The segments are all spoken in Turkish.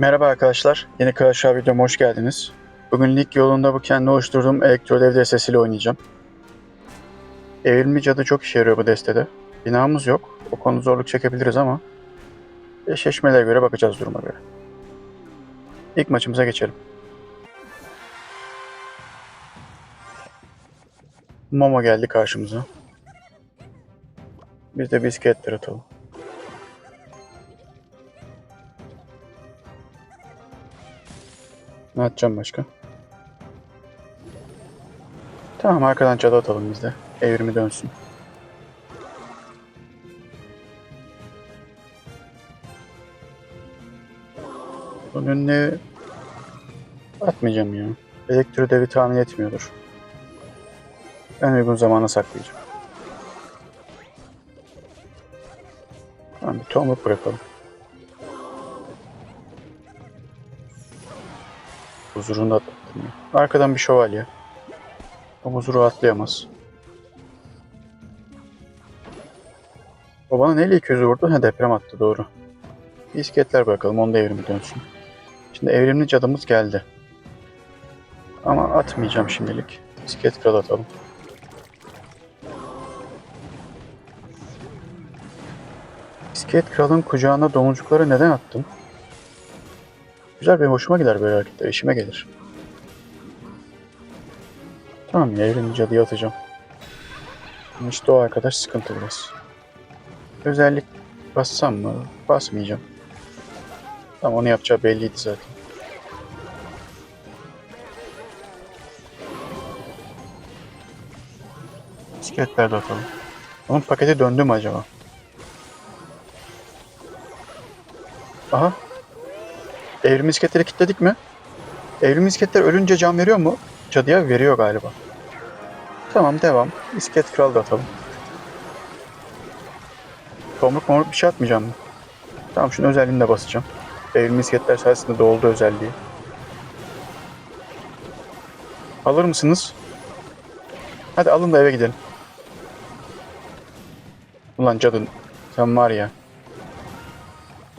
Merhaba arkadaşlar, yeni Crash Hour videoma hoş geldiniz. Bugün lig yolunda bu kendi oluşturduğum elektrodev destesiyle oynayacağım. Evrimli cadı çok işe yarıyor bu destede. Binamız yok, o konu zorluk çekebiliriz ama eşleşmelere göre bakacağız duruma göre. İlk maçımıza geçelim. Momo geldi karşımıza. Biz de bisikletler atalım. Ne atacağım başka? Tamam arkadan cadı atalım biz de. Evrimi dönsün. Bunun önüne atmayacağım ya. Elektro devi tahmin etmiyordur. En uygun zamana saklayacağım. Tamam bir tomruk bırakalım. Huzurunu da atlattım ya. Arkadan bir şövalye. O huzuru atlayamaz. O bana neyle 200 vurdu? Ha deprem attı doğru. Bisikletler bırakalım onu da evrimi dönsün. Şimdi evrimli cadımız geldi. Ama atmayacağım şimdilik. Bisiklet kral atalım. Bisiklet kralın kucağına domuzcukları neden attım? Güzel benim hoşuma gider böyle hareketler. işime gelir. Tamam ya evrimli cadıya atacağım. İşte o arkadaş sıkıntı biraz. Özellik bassam mı? Basmayacağım. Tamam onu yapacağı belliydi zaten. Bisikletler de atalım. Onun paketi döndü mü acaba? Aha. Evrim misketleri kilitledik mi? Evrim misketler ölünce can veriyor mu? Cadıya veriyor galiba. Tamam devam. Misket kral da atalım. Tomruk momruk bir şey atmayacağım mı? Tamam şunun özelliğine de basacağım. Evrim misketler sayesinde doldu özelliği. Alır mısınız? Hadi alın da eve gidelim. Ulan cadın. Sen var ya.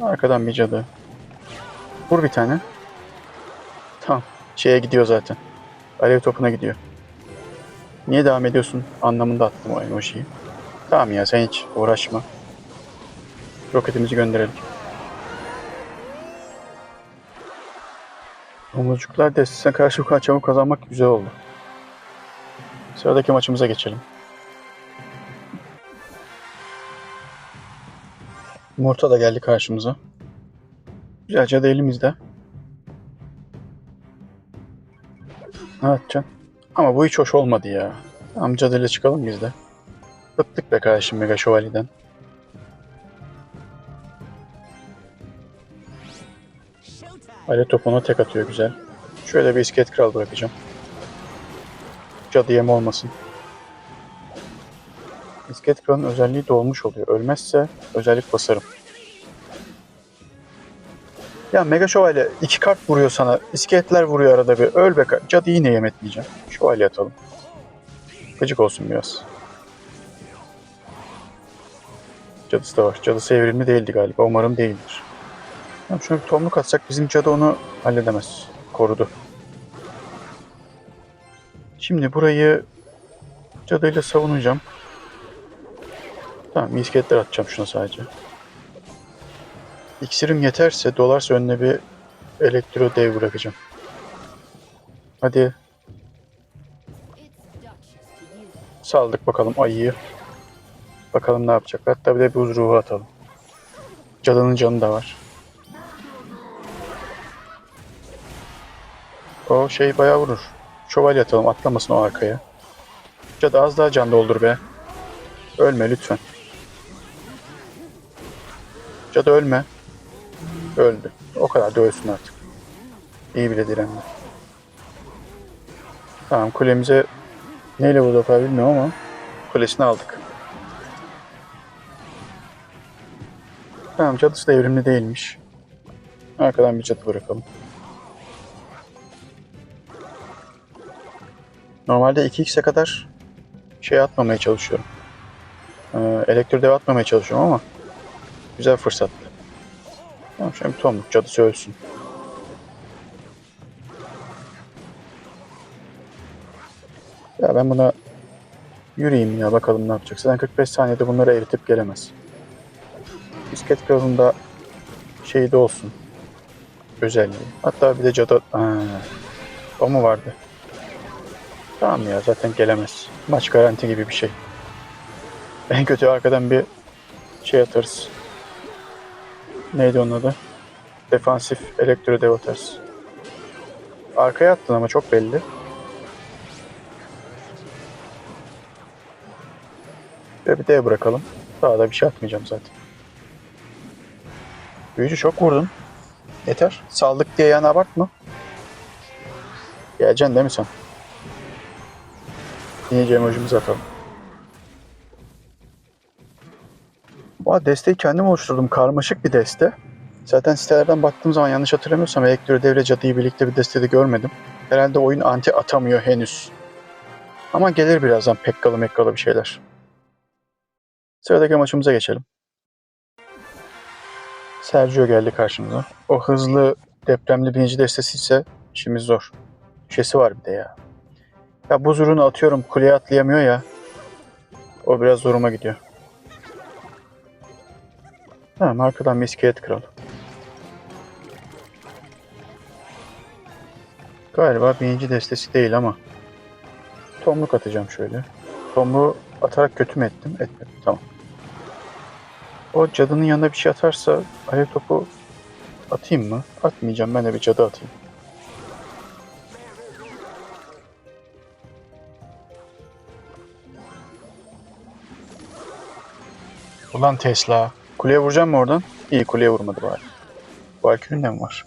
Arkadan bir cadı. Vur bir tane. Tamam. Şeye gidiyor zaten. Alev topuna gidiyor. Niye devam ediyorsun anlamında attım o emojiyi. Tamam ya sen hiç uğraşma. Roketimizi gönderelim. Domuzcuklar destesine karşı bu kadar çabuk kazanmak güzel oldu. Sıradaki maçımıza geçelim. Morta da geldi karşımıza. Güzelce de elimizde. Ne yapacaksın? Ama bu hiç hoş olmadı ya. Amcadıyla çıkalım biz de. Bıktık be kardeşim Mega Şövalye'den. Ale topuna tek atıyor güzel. Şöyle bir iskelet kral bırakacağım. Cadı yem olmasın. İskelet kralın özelliği dolmuş oluyor. Ölmezse özellik basarım. Ya Mega Şövalye iki kart vuruyor sana. İskeletler vuruyor arada bir. Öl be. ka- Cadı yine yemetleyeceğim. Şövalye atalım. Gıcık olsun biraz. Cadısı da var. Cadısı evrimli değildi galiba. Umarım değildir. Tamam şöyle bir tomruk atsak bizim cadı onu halledemez. Korudu. Şimdi burayı cadıyla savunacağım. Tamam misketler atacağım şuna sadece. İksirim yeterse dolarsa önüne bir elektro dev bırakacağım. Hadi saldık bakalım ayıyı. Bakalım ne yapacak. Hatta bir de bir buz ruhu atalım. Cadının canı da var. O şey bayağı vurur. Şövalye atalım atlamasın o arkaya. Cadı az daha can doldur be. Ölme lütfen. Cadı ölme. Öldü. O kadar da artık. İyi bile direndi. Tamam kulemize neyle vurdu o bilmiyorum ama kulesini aldık. Tamam cadısı da evrimli değilmiş. Arkadan bir cadı bırakalım. Normalde 2x'e kadar şey atmamaya çalışıyorum. Ee, elektro dev atmamaya çalışıyorum ama güzel fırsattı. Tamam şimdi Tomruk cadısı ölsün. Ya ben buna yürüyeyim ya bakalım ne yapacak. Zaten 45 saniyede bunları eritip gelemez. Bisket kralında şeyi de olsun. Özelliği. Hatta bir de cadı... Ha, o mu vardı? Tamam ya zaten gelemez. Maç garanti gibi bir şey. En kötü arkadan bir şey atarız. Neydi onun adı? Defansif elektro dev atarız. Arkaya attın ama çok belli. Ve bir dev bırakalım. Daha da bir şey atmayacağım zaten. Büyücü çok vurdun. Yeter. Saldık diye yani abartma. Geleceksin değil mi sen? Yenice emojimizi atalım. Bu desteği kendim oluşturdum. Karmaşık bir deste. Zaten sitelerden baktığım zaman yanlış hatırlamıyorsam Elektro Devre Cadı'yı birlikte bir destede görmedim. Herhalde oyun anti atamıyor henüz. Ama gelir birazdan pekkalı mekkalı bir şeyler. Sıradaki maçımıza geçelim. Sergio geldi karşımıza. O hızlı depremli birinci destesi ise işimiz zor. Şesi var bir de ya. Ya buz atıyorum kuleye atlayamıyor ya. O biraz zoruma gidiyor. Tamam arkadan bir iskelet kral. Galiba birinci destesi değil ama. Tomruk atacağım şöyle. Tomruğu atarak kötü mü ettim? Etmedim. Tamam. O cadının yanına bir şey atarsa alev topu atayım mı? Atmayacağım. Ben de bir cadı atayım. Ulan Tesla. Kuleye vuracağım mı oradan? İyi kuleye vurmadı bari. Valkyrie'nin de mi var?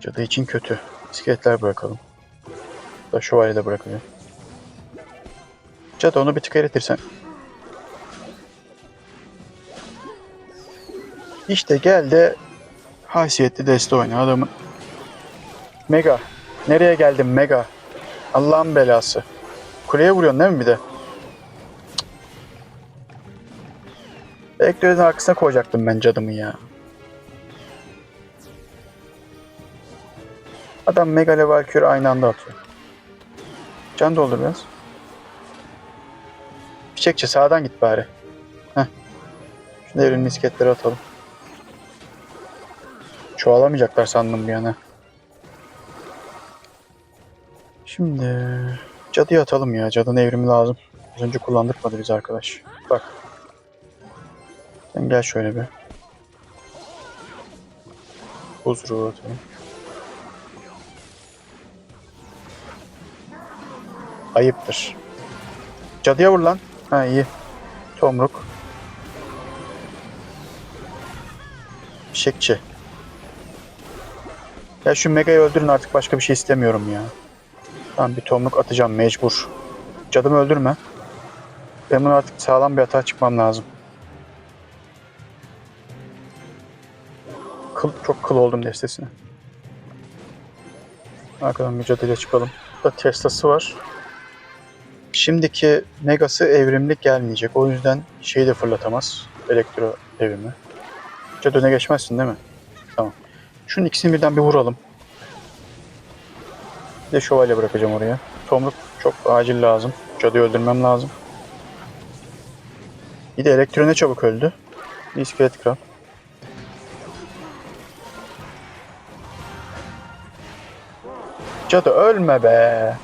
Cadı için kötü. İskeletler bırakalım. Da şövalye de bırakılıyor. Cadı onu bir tık eritirsen. İşte gel de haysiyetli deste oyna adamın. Mega. Nereye geldin Mega? Allah'ın belası. Kuleye vuruyorsun değil mi bir de? Elektronik'in arkasına koyacaktım ben cadımı ya. Adam Mega ile Valkyrie aynı anda atıyor. Can doldur biraz. Fişekçi sağdan git bari. Heh. Şu devrin misketleri atalım. Çoğalamayacaklar sandım bir yana. Şimdi cadıyı atalım ya. Cadının evrimi lazım. Az önce kullandırmadı bizi arkadaş. Bak. Sen gel şöyle bir. Buz ruhu atalım. Ayıptır. Cadıya vur lan. Ha iyi. Tomruk. Fişekçi. Ya şu Mega'yı öldürün artık başka bir şey istemiyorum ya. Tamam bir tomruk atacağım mecbur. Cadımı öldürme. Ben bunu artık sağlam bir hata çıkmam lazım. Çok kıl oldum destesine. Arkadan cadıyla çıkalım. Burada Tesla'sı var. Şimdiki Mega'sı evrimlik gelmeyecek. O yüzden şeyi de fırlatamaz. Elektro evrimi. Cadı öne geçmezsin değil mi? Tamam. Şunun ikisini birden bir vuralım. Bir de şövalye bırakacağım oraya. Tomruk çok acil lazım. Cadıyı öldürmem lazım. Bir de elektro ne çabuk öldü. Bir iskelet kral. Cadı ölme be.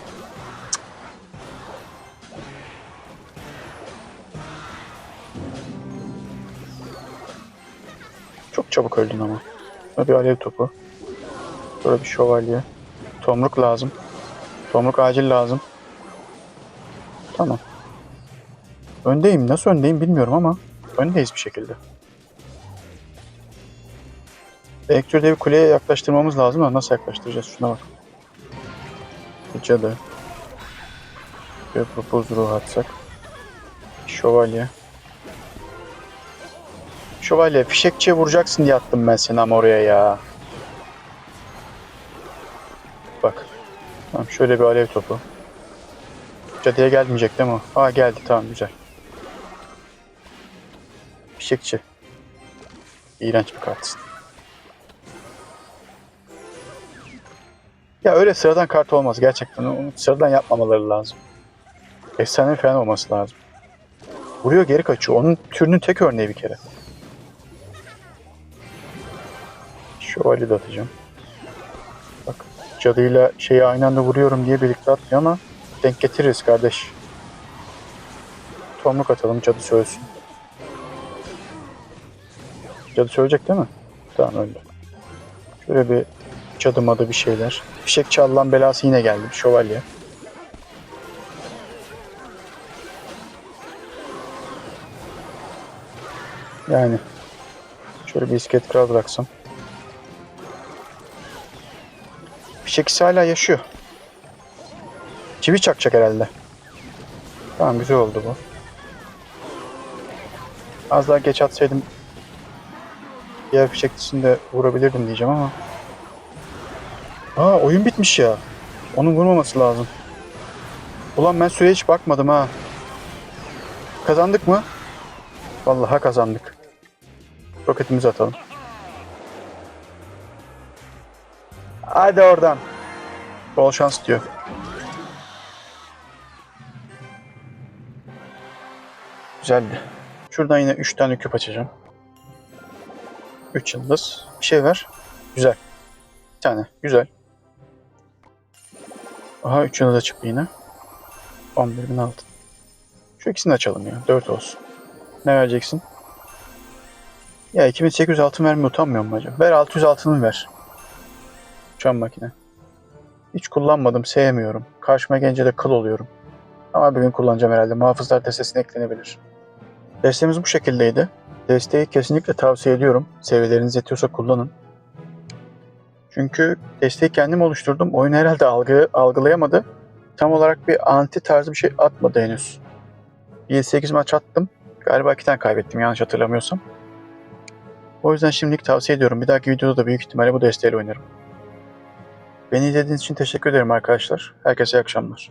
Çok çabuk öldün ama. Sonra bir alev topu. Sonra bir şövalye. Tomruk lazım. Tomruk acil lazım. Tamam. Öndeyim. Nasıl öndeyim bilmiyorum ama öndeyiz bir şekilde. Elektro devi kuleye yaklaştırmamız lazım ama nasıl yaklaştıracağız? Şuna bak. Cadı. Bir propoz ruhu atsak. Şövalye. Şövalye fişekçiye vuracaksın diye attım ben seni ama oraya ya. Bak. Tamam şöyle bir alev topu. Cadıya gelmeyecek değil mi? Aa geldi tamam güzel. Fişekçi. İğrenç bir kartsın. Ya öyle sıradan kart olmaz gerçekten. Onu sıradan yapmamaları lazım. Efsane falan olması lazım. Vuruyor geri kaçıyor. Onun türünün tek örneği bir kere. Şövalye de atacağım. Bak cadıyla şeyi aynı anda vuruyorum diye birlikte atmıyor ama denk getiririz kardeş. Tomruk atalım cadı söylsün. Cadı söyleyecek değil mi? Tamam öyle. Şöyle bir cadıma da bir şeyler. Fişek çalılan belası yine geldi. Bir şövalye. Yani şöyle bir iskelet kral bıraksam. Fişek ise hala yaşıyor. Çivi çakacak herhalde. Tamam güzel oldu bu. Az daha geç atsaydım diğer fişeklisini de vurabilirdim diyeceğim ama. Aa oyun bitmiş ya. Onun vurmaması lazım. Ulan ben süreye hiç bakmadım ha. Kazandık mı? Vallahi kazandık. Roketimizi atalım. Hadi oradan. Bol şans diyor. Güzeldi. Şuradan yine 3 tane küp açacağım. 3 yıldız. Bir şey ver. Güzel. Bir tane. Güzel. Aha 3 yıldız çıktı yine. 11.000 altın. Şu ikisini de açalım ya. 4 olsun. Ne vereceksin? Ya 2800 altın vermeye utanmıyor mu acaba? Ver 600 altını ver. Uçan makine. Hiç kullanmadım, sevmiyorum. Karşıma gelince de kıl oluyorum. Ama bir gün kullanacağım herhalde. Muhafızlar destesine eklenebilir. Destemiz bu şekildeydi. Desteği kesinlikle tavsiye ediyorum. Seviyeleriniz yetiyorsa kullanın. Çünkü desteği kendim oluşturdum. Oyun herhalde algı, algılayamadı. Tam olarak bir anti tarzı bir şey atmadı henüz. 7-8 maç attım. Galiba 2 tane kaybettim yanlış hatırlamıyorsam. O yüzden şimdilik tavsiye ediyorum. Bir dahaki videoda da büyük ihtimalle bu desteğiyle oynarım. Beni izlediğiniz için teşekkür ederim arkadaşlar. Herkese iyi akşamlar.